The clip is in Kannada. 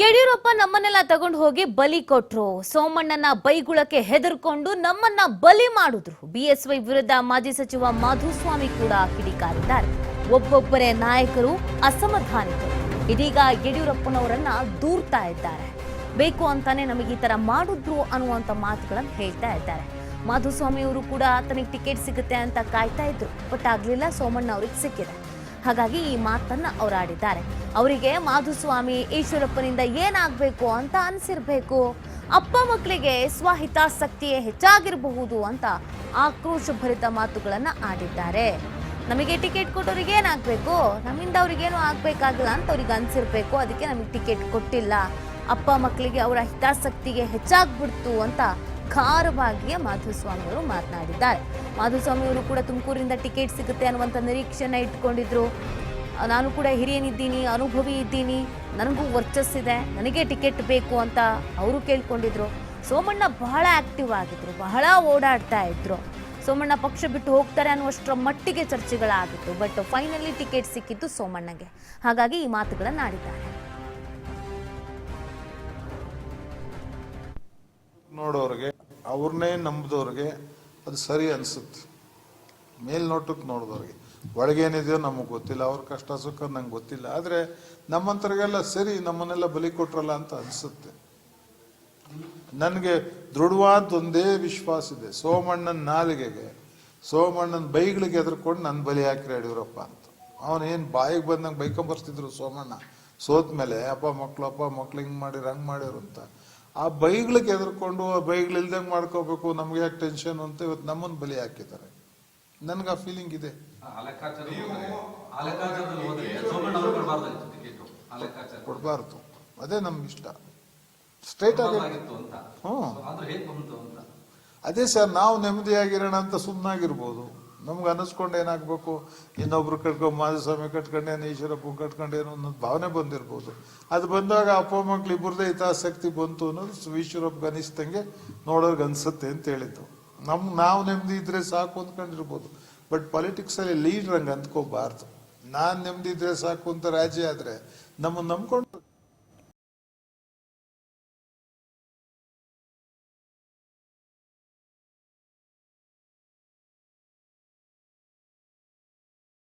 ಯಡಿಯೂರಪ್ಪ ನಮ್ಮನ್ನೆಲ್ಲ ತಗೊಂಡು ಹೋಗಿ ಬಲಿ ಕೊಟ್ರು. ಸೋಮಣ್ಣನ ಬೈಗುಳಕ್ಕೆ ಹೆದರ್ಕೊಂಡು ನಮ್ಮನ್ನ ಬಲಿ ಮಾಡಿದ್ರು. ಬಿಎಸ್ವೈ ವಿರುದ್ಧ ಮಾಜಿ ಸಚಿವ ಮಾಧುಸ್ವಾಮಿ ಕೂಡ ಕಿಡಿಕಾರಿದ್ದಾರೆ. ಒಬ್ಬೊಬ್ಬರೇ ನಾಯಕರು ಅಸಮಾಧಾನಿತರು. ಇದೀಗ ಯಡಿಯೂರಪ್ಪನವರನ್ನ ದೂರ್ತಾ ಇದ್ದಾರೆ. ಬೇಕು ಅಂತಾನೆ ನಮಗೆ ಈ ತರ ಮಾಡಿದ್ರು ಅನ್ನುವಂತ ಮಾತುಗಳನ್ನು ಹೇಳ್ತಾ ಇದ್ದಾರೆ. ಮಾಧುಸ್ವಾಮಿ ಅವರು ಕೂಡ ತನಗೆ ಟಿಕೆಟ್ ಸಿಗುತ್ತೆ ಅಂತ ಕಾಯ್ತಾ ಇದ್ರು. ಬಟ್ ಆಗ್ಲಿಲ್ಲ, ಸೋಮಣ್ಣ ಅವ್ರಿಗೆ ಸಿಕ್ಕಿದೆ. ಹಾಗಾಗಿ ಈ ಮಾತನ್ನ ಅವರು ಆಡಿದ್ದಾರೆ. ಅವರಿಗೆ ಮಾಧುಸ್ವಾಮಿ ಈಶ್ವರಪ್ಪನಿಂದ ಏನಾಗಬೇಕು ಅಂತ ಅನಿಸಿರ್ಬೇಕು. ಅಪ್ಪ ಮಕ್ಕಳಿಗೆ ಸ್ವಹಿತಾಸಕ್ತಿಯೇ ಹೆಚ್ಚಾಗಿರಬಹುದು ಅಂತ ಆಕ್ರೋಶ ಭರಿತ ಮಾತುಗಳನ್ನ ಆಡಿದ್ದಾರೆ. ನಮಗೆ ಟಿಕೆಟ್ ಕೊಟ್ಟವ್ರಿಗೆ ಏನಾಗಬೇಕು? ನಮ್ಮಿಂದ ಅವ್ರಿಗೇನು ಆಗಬೇಕಾಗಿಲ್ಲ ಅಂತ ಅವ್ರಿಗೆ ಅನಿಸಿರ್ಬೇಕು. ಅದಕ್ಕೆ ನಮಗೆ ಟಿಕೆಟ್ ಕೊಟ್ಟಿಲ್ಲ. ಅಪ್ಪ ಮಕ್ಕಳಿಗೆ ಅವರ ಹಿತಾಸಕ್ತಿಗೆ ಹೆಚ್ಚಾಗ್ಬಿಡ್ತು ಅಂತ ಖಾರವಾಗಿಯೇ ಮಾಧುಸ್ವಾಮಿ ಅವರು ಮಾತನಾಡಿದ್ದಾರೆ. ಮಾಧುಸ್ವಾಮಿ ಅವರು ಕೂಡ ತುಮಕೂರಿಂದ ಟಿಕೆಟ್ ಸಿಗುತ್ತೆ ಅನ್ನುವಂಥ ನಿರೀಕ್ಷೆನ ಇಟ್ಕೊಂಡಿದ್ರು. ನಾನು ಕೂಡ ಹಿರಿಯನಿದ್ದೀನಿ, ಅನುಭವಿ ಇದ್ದೀನಿ, ನನಗೂ ವರ್ಚಸ್ಸಿದೆ ನನಗೆ ಟಿಕೆಟ್ ಬೇಕು ಅಂತ ಅವರು ಕೇಳ್ಕೊಂಡಿದ್ರು. ಸೋಮಣ್ಣ ಬಹಳ ಆಕ್ಟಿವ್ ಆಗಿದ್ರು, ಬಹಳ ಓಡಾಡ್ತಾ ಇದ್ರು. ಸೋಮಣ್ಣ ಪಕ್ಷ ಬಿಟ್ಟು ಹೋಗ್ತಾರೆ ಅನ್ನುವಷ್ಟರ ಮಟ್ಟಿಗೆ ಚರ್ಚೆಗಳಾಗಿತ್ತು, ಬಟ್ ಫೈನಲಿ ಟಿಕೆಟ್ ಸಿಕ್ಕಿದ್ದು ಸೋಮಣ್ಣಗೆ. ಹಾಗಾಗಿ ಈ ಮಾತುಗಳನ್ನು ಆಡಿದ್ದಾರೆ. ನೋಡೋರಿಗೆ ಅವ್ರನ್ನೇ ನಂಬಿದವ್ರಿಗೆ ಅದು ಸರಿ ಅನಿಸುತ್ತೆ. ಮೇಲ್ನೋಟಕ್ಕೆ ನೋಡಿದವ್ರಿಗೆ. ಒಳಗೇನಿದೆಯೋ ನಮಗೆ ಗೊತ್ತಿಲ್ಲ, ಅವ್ರ ಕಷ್ಟ ಸುಖ ನಂಗೆ ಗೊತ್ತಿಲ್ಲ. ಆದರೆ ನಮ್ಮಂತರಿಗೆಲ್ಲ ಸರಿ, ನಮ್ಮನ್ನೆಲ್ಲ ಬಲಿ ಕೊಟ್ರಲ್ಲ ಅಂತ ಅನಿಸುತ್ತೆ. ನನಗೆ ದೃಢವಾದೊಂದೇ ವಿಶ್ವಾಸ ಇದೆ. ಸೋಮಣ್ಣನ ನಾಲಿಗೆಗೆ, ಸೋಮಣ್ಣನ ಬೈಗಳಿಗೆ ಎದ್ರಕೊಂಡು ನನ್ನ ಬಲಿ ಹಾಕಿರಿ ಯಡಿಯೂರಪ್ಪ ಅಂತ. ಅವನೇನು ಬಾಯಿಗೆ ಬಂದಂಗೆ ಬೈಕೊಂಬರ್ತಿದ್ರು ಸೋಮಣ್ಣ? ಸೋತ ಮೇಲೆ ಅಪ್ಪ ಮಕ್ಕಳು ಅಪ್ಪ ಮಕ್ಳು ಹಿಂಗೆ ಮಾಡಿರು, ಹಂಗೆ ಮಾಡಿರು ಅಂತ. ಆ ಬೈಗಳಿಗೆ ಎದುರ್ಕೊಂಡು ಆ ಬೈಗಳು ಇಲ್ದಂಗೆ ಮಾಡ್ಕೋಬೇಕು ನಮ್ಗೆ ಯಾಕೆ ಟೆನ್ಷನ್ ಅಂತ ಇವತ್ತು ನಮ್ಮನ್ನು ಬಲಿ ಹಾಕಿದ್ದಾರೆ. ನನ್ಗೆ ಆ ಫೀಲಿಂಗ್ ಇದೆ. ಕೊಡಬಾರ್ದು ಅದೇ ನಮ್ಗೆ ಇಷ್ಟ. ಸ್ಟ್ರೈಟ್ ಆಗಿ ಹ್ಞೂ ಅದೇ ಸರ್ ನಾವು ನೆಮ್ಮದಿಯಾಗಿರೋಣ ಅಂತ ಸುಮ್ಮನಾಗಿರ್ಬೋದು ನಮ್ಗೆ ಅನ್ನಿಸ್ಕೊಂಡು ಏನಾಗಬೇಕು? ಇನ್ನೊಬ್ರು ಕಟ್ಕೊಂಡು ಮಾಧುಸ್ವಾಮಿ ಕಟ್ಕೊಂಡೇನು ಈಶ್ವರಪ್ಪ ಕಟ್ಕೊಂಡೇನು ಅನ್ನೋದು ಭಾವನೆ ಬಂದಿರ್ಬೋದು. ಅದು ಬಂದಾಗ ಅಪ್ಪ ಮಕ್ಳು ಇಬ್ಬರದೇ ಹಿತಾಸಕ್ತಿ ಬಂತು ಅನ್ನೋದು ಈಶ್ವರಪ್ಪ ಅನಿಸ್ದಂಗೆ ನೋಡೋರ್ಗೆ ಅನಿಸುತ್ತೆ ಅಂತ ಹೇಳಿದ್ದು. ನಮ್, ನಾವು ನೆಮ್ಮದಿ ಇದ್ರೆ ಸಾಕು ಅಂದ್ಕೊಂಡಿರ್ಬೋದು. ಬಟ್ ಪಾಲಿಟಿಕ್ಸಲ್ಲಿ ಲೀಡ್ರ್ ಹಂಗೆ ಅಂದ್ಕೋಬಾರ್ದು. ನಾನು ನೆಮ್ಮದಿ ಇದ್ರೆ ಸಾಕು ಅಂತ ರಾಜಿ ಆದರೆ ನಮ್ಮನ್ನು ನಂಬ್ಕೊಂಡು